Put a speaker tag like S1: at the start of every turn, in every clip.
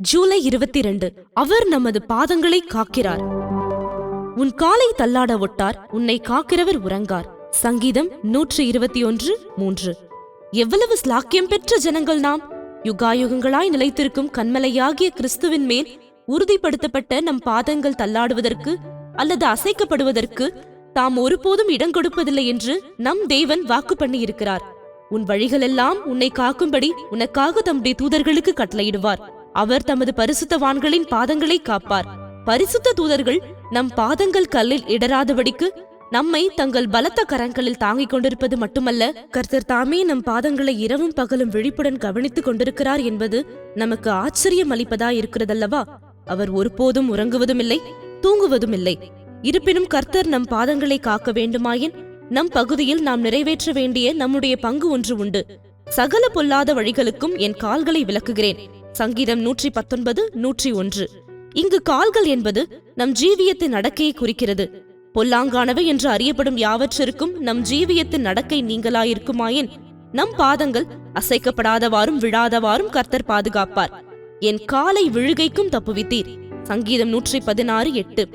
S1: ஜூலை இருபத்தி இரண்டு அவர் நமது பாதங்களை காக்கிறார். உன் காலை தள்ளாட ஒட்டார் உன்னை காக்கிறவர் உறங்கார். சங்கீதம் நூற்று இருபத்தி ஒன்று மூன்று. எவ்வளவு ஸ்லாக்கியம் பெற்ற ஜனங்கள் நாம்! யுகாயுகங்களாய் நிலைத்திருக்கும் கண்மலையாகிய கிறிஸ்துவின் மேல் உறுதிப்படுத்தப்பட்ட நம் பாதங்கள் தள்ளாடுவதற்கு அல்லது அசைக்கப்படுவதற்கு தாம் ஒருபோதும் இடம் கொடுப்பதில்லை என்று நம் தேவன் வாக்கு பண்ணியிருக்கிறார். உன் வழிகளெல்லாம் உன்னை காக்கும்படி உனக்காக தம்முடைய தூதர்களுக்கு கட்டளையிடுவார். அவர் தமது பரிசுத்தவான்களின் பாதங்களை காப்பார். பரிசுத்த தூதர்கள் நம் பாதங்கள் கல்லில் இடராதபடிக்கு நம்மை தங்கள் பலத்த கரங்களில் தாங்கிக் கொண்டிருப்பது மட்டுமல்ல கர்த்தர் தாமே நம் பாதங்களை இரவும் பகலும் விழிப்புடன் கவனித்துக் கொண்டிருக்கிறார் என்பது நமக்கு ஆச்சரியம் அளிப்பதா இருக்கிறதல்லவா அவர் ஒருபோதும் உறங்குவதும் இல்லை தூங்குவதும் இல்லை இருப்பினும் கர்த்தர் நம் பாதங்களை காக்க வேண்டுமாயின் நம் பகுதியில் நாம் நிறைவேற்ற வேண்டிய நம்முடைய பங்கு ஒன்று உண்டு. சகல பொல்லாத வழிகளுக்கும் என் கால்களை விளக்குகிறேன். சங்கீதம் நூற்றி பத்தொன்பது நூற்றி ஒன்று. இங்கு கால்கள் என்பது நம் ஜீவியத்தின் நடக்கையை குறிக்கிறது. பொல்லாங்கானவை என்று அறியப்படும் யாவற்றிற்கும் நம் ஜீவியத்தின் நடக்கை நீங்களாயிருக்குமாயின் நம் பாதங்கள் அசைக்கப்படாதவாறும் விழாதவாறும் கர்த்தர் பாதுகாப்பார். என் காலை விழுகைக்கும் தப்புவித்தீர். சங்கீதம் நூற்றி பதினாறு எட்டு.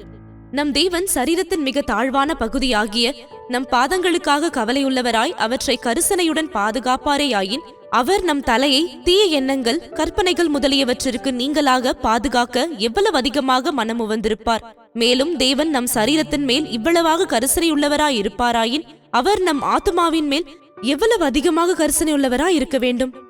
S1: நம் தேவன் சரீரத்தின் மிக தாழ்வான பகுதியாகிய நம் பாதங்களுக்காக கவலையுள்ளவராய் அவற்றை கரிசனையுடன் பாதுகாப்பாரேயாயின் அவர் நம் தலையை தீய எண்ணங்கள் கற்பனைகள் முதலியவற்றிற்கு நீங்களாக பாதுகாக்க எவ்வளவு அதிகமாக மனமுவந்திருப்பார் மேலும் தேவன் நம் சரீரத்தின் மேல் இவ்வளவாக கரிசனையுள்ளவராய் இருப்பாராயின் அவர் நம் ஆத்துமாவின் மேல் எவ்வளவு அதிகமாக கரிசனையுள்ளவராய் இருக்க வேண்டும்?